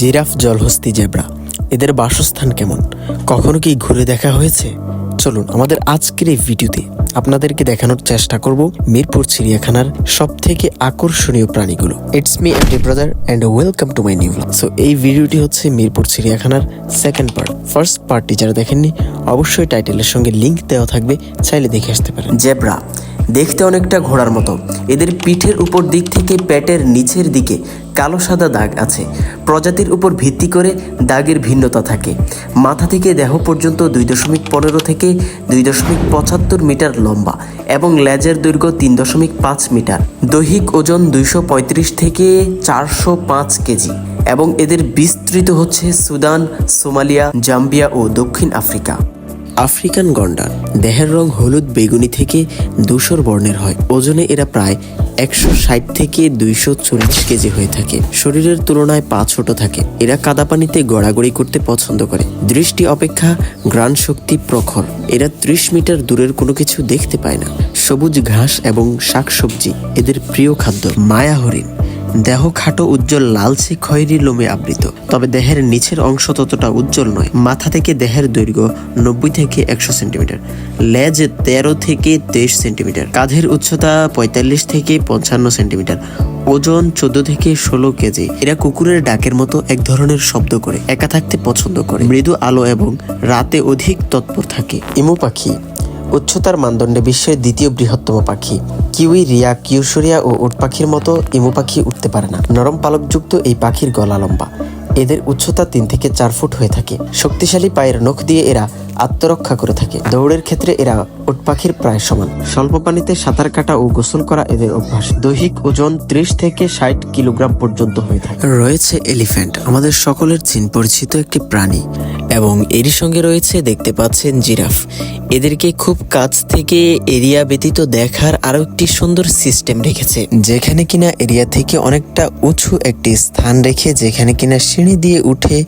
Giraffe জলহস্তি zebra, এদের বাসস্থান কেমন? কখনো কি ঘুরে দেখা হয়েছে? চলুন, আমাদের আজকের এই ভিডিওতে আপনাদেরকে দেখানোর চেষ্টা করব মিরপুর চিড়িয়াখানার সব থেকে আকর্ষণীয় প্রাণীগুলো। It's me and brother and welcome to my new so এই ভিডিওটি হচ্ছে মিরপুর চিড়িয়াখানার সেকেন্ড পার্ট ফার্স্ট পার্টটি যারা দেখেননি, অবশ্যই টাইটেলের সঙ্গে লিঙ্ক দেওয়া থাকবে, চাইলে দেখে আসতে পারেন। জেব্রা, দেখতে অনেকটা ঘোড়ার মতো। এদের পিঠের উপর দিক থেকে পেটের নিচের দিকে কালো সাদা দাগ আছে। প্রজাতির উপর ভিত্তি করে দাগের ভিন্নতা থাকে। মাথা থেকে দেহ পর্যন্ত দুই দশমিক পনেরো থেকে দুই দশমিক পঁচাত্তর মিটার লম্বা এবং লেজের দৈর্ঘ্য তিন দশমিক পাঁচ মিটার। দৈহিক ওজন দুইশো পঁয়ত্রিশ থেকে চারশো পাঁচ কেজি এবং এদের বিস্তৃত হচ্ছে সুদান, সোমালিয়া, জাম্বিয়া ও দক্ষিণ আফ্রিকা। আফ্রিকান গন্ডার, দেহের রং হলুদ বেগুনি থেকে ধূসর বর্ণের হয়। ওজনে এরা প্রায় একশো ষাট থেকে দুইশো চল্লিশ কেজি হয়ে থাকে। শরীরের তুলনায় পা ছোট থাকে। এরা কাদা পানিতে গড়াগড়ি করতে পছন্দ করে। দৃষ্টি অপেক্ষা গ্রাণ শক্তি প্রখর। এরা ত্রিশ মিটার দূরের কোনো কিছু দেখতে পায় না। সবুজ ঘাস এবং শাকসবজি এদের প্রিয় খাদ্য। মায়া হরিণ দেহ খাটো উজ্জ্বল লালচে খয়েরি লোমে আবৃত। তবে দেহের নিচের অংশ ততটা উজ্জ্বল নয়। মাথা থেকে দেহের দৈর্ঘ্য নব্বই থেকে একশো সেন্টিমিটার। লেজ তেরো থেকে তেইশ সেন্টিমিটার। কাঁধের উচ্চতা পঁয়তাল্লিশ থেকে পঞ্চান্ন সেন্টিমিটার। ওজন চোদ্দ থেকে ষোলো কেজি। এরা কুকুরের ডাকের মতো এক ধরনের শব্দ করে, একা থাকতে পছন্দ করে। মৃদু আলো এবং রাতে অধিক তৎপর থাকে। ইমু পাখি উচ্চতার মানদণ্ডে বিশ্বের দ্বিতীয় বৃহত্তম পাখি। কিউই, রিয়া কিউশরিয়া ও উট পাখির মতো ইমু পাখি উঠতে পারে না। নরম পালকযুক্ত এই পাখির গলা লম্বা। এদের উচ্চতা তিন থেকে চার ফুট হয়ে থাকে। শক্তিশালী পায়ের নখ দিয়ে এরা আত্মরক্ষা করে থাকে। দৌড়ের ক্ষেত্রে এরা উট পাখির প্রায় সমান। স্বল্প পানিতে সাঁতার কাটা ও গোসল করা এদের অভ্যাস। দৈহিক ওজন ত্রিশ থেকে ষাট কিলোগ্রাম পর্যন্ত হয়ে থাকে। রয়েছে এলিফ্যান্ট, আমাদের সকলের চিন পরিচিত একটি প্রাণী, এবং এরই সঙ্গে রয়েছে দেখতে পাচ্ছেন জিরাফ। এদেরকে খুব কাছ থেকে এরিয়া ব্যতীত দেখার আরও একটি সুন্দর সিস্টেম রেখেছে। যেখানে কিনা এরিয়া থেকে অনেকটা উঁচু একটি স্থান রেখে যেখানে কিনা সিঁড়ি দিয়ে উঠে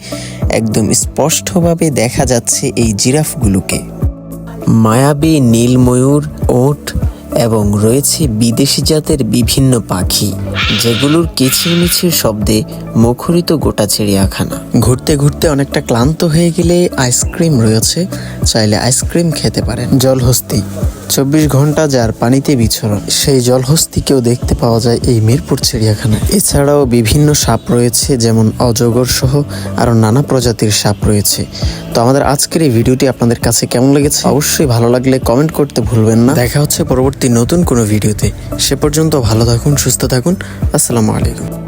একদম স্পষ্টভাবে দেখা যাচ্ছে এই জিরাফগুলোকে। মায়াবী নীল ময়ূর ওট এবং রয়েছে বিদেশি জাতের বিভিন্ন পাখি, যেগুলোর কিচিরমিচির শব্দে মুখরিত গোটা চিড়িয়াখানা। ঘুরতে ঘুরতে অনেকটা ক্লান্ত হয়ে গেলে আইসক্রিম রয়েছে, চাইলে আইসক্রিম খেতে পারেন। জলহস্তি। চব্বিশ ঘণ্টা যার পানিতে বিচরণ সেই জলহস্তিকেও দেখতে পাওয়া যায় এই মিরপুর চিড়িয়াখানায় এছাড়াও বিভিন্ন সাপ রয়েছে, যেমন অজগর সহ আরও নানা প্রজাতির সাপ রয়েছে। তো আমাদের আজকের এই ভিডিওটি আপনাদের কাছে কেমন লেগেছে? অবশ্যই ভালো লাগলে কমেন্ট করতে ভুলবেন না। দেখা হচ্ছে পরবর্তী নতুন কোনো ভিডিওতে। সে পর্যন্ত ভালো থাকুন, সুস্থ থাকুন। আসসালামু আলাইকুম।